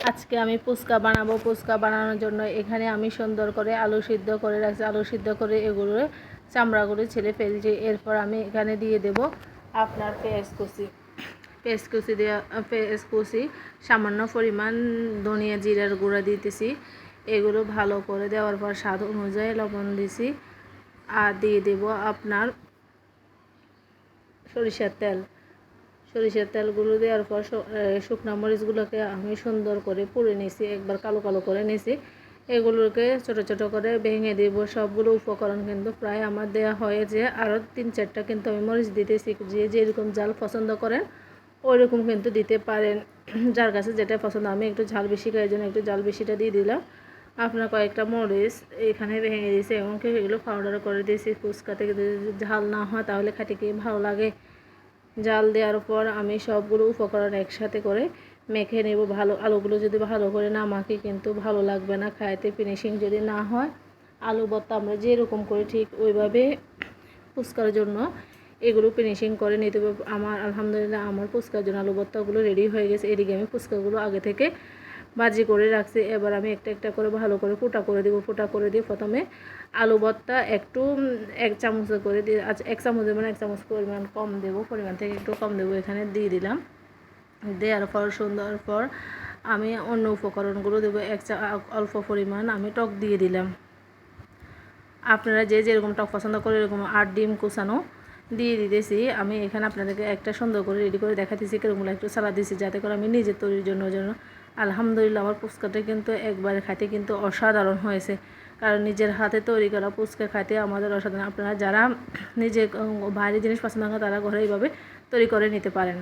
আজকে আমি ফুচকা বানাবো। ফুচকা বানানোর জন্য এখানে আমি সুন্দর করে আলু সিদ্ধ করে রাখছি। আলু সিদ্ধ করে এগুলো চামড়াগুলো ছেলে ফেলছি। এরপর আমি এখানে দিয়ে দেব আপনার পেঁয়াজ কুচি পেঁয়াজ কুচি দেওয়া পেঁয়াজ কুচি সামান্য পরিমাণ ধনিয়া জিরার গুঁড়া দিতেছি। এগুলো ভালো করে দেওয়ার পর স্বাদ অনুযায়ী লবণ দিছি। আর দিয়ে দেব আপনার সরিষার তেল। সরিষার তেলগুলো দেওয়ার পর শুকনা মরিচগুলোকে আমি সুন্দর করে পুড়ে নিয়েছি একবার কালো কালো করে নিয়েছি এগুলোকে ছোট ছোট করে ভেঙে দিব। সবগুলো উপকরণ কিন্তু প্রায় আমার দেওয়া হয়েছে আরও তিন চারটা কিন্তু আমি মরিচ দিতেছি। যে যেরকম জাল পছন্দ করেন ওই রকম কিন্তু দিতে পারেন। যার কাছে যেটা পছন্দ, আমি একটু ঝাল বেশি খাই জন্য একটু জাল বেশিটা দিয়ে দিলাম। আপনার কয়েকটা মরিচ এখানে ভেঙে দিয়েছি এবং কি এগুলো পাউডার করে দিয়েছি। ফুচকা থেকে ঝাল না হয়, তাহলে খাটি কি ভালো লাগে? জাল দেওয়ার পর আমি সবগুলো উপকরণ একসাথে করে মেখে নেব। ভালো আলুগুলো যদি ভালো করে না মাখি কিন্তু ভালো লাগবে না। খাইতে ফিনিশিং যদি না হয়, আলু ভর্তা আমরা যেরকম করি ঠিক ওইভাবে ফুচকার জন্য এগুলো ফিনিশিং করে নিতে আমার আলহামদুলিল্লাহ আমার ফুচকার জন্য আলু ভর্তাগুলো রেডি হয়ে গেছে। এদিকে আমি ফুচকাগুলো আগে থেকে ভাজি করে রাখছি। এবার আমি একটা একটা করে ভালো করে ফুটা করে দেবো। ফুটা করে দিয়ে প্রথমে আলু ভর্তা একটু এক চামচ করে দিয়ে আচ্ছা এক চামচ দেবো না এক চামচ পরিমাণ কম দেবো। পরিমাণ থেকে একটু কম দেবো এখানে দিয়ে দিলাম। দেওয়ার পর, সুন্দর পর আমি অন্য উপকরণগুলো দেবো। এক চা, অল্প পরিমাণ আমি টক দিয়ে দিলাম। আপনারা যে যেরকম টক পছন্দ করে এরকম আর ডিম কুচানো দিয়ে দিতেছি। আমি এখানে আপনাদেরকে একটা সুন্দর করে রেডি করে দেখাতেছি কিরকমগুলো একটু সালাদ দিয়েছি যাতে করে আমি নিজের তৈরির জন্য জন্য আলহামদুলিল্লাহ, আমার ফুচকাটা কিন্তু একবারে খাইতে কিন্তু অসাধারণ হয়েছে। কারণ নিজের হাতে তৈরি করা ফুচকা খাইতে আমাদের অসাধারণ। আপনারা যারা নিজে বাইরের জিনিস পছন্দ করেন, তারা ঘরে এইভাবে তৈরি করে নিতে পারেন।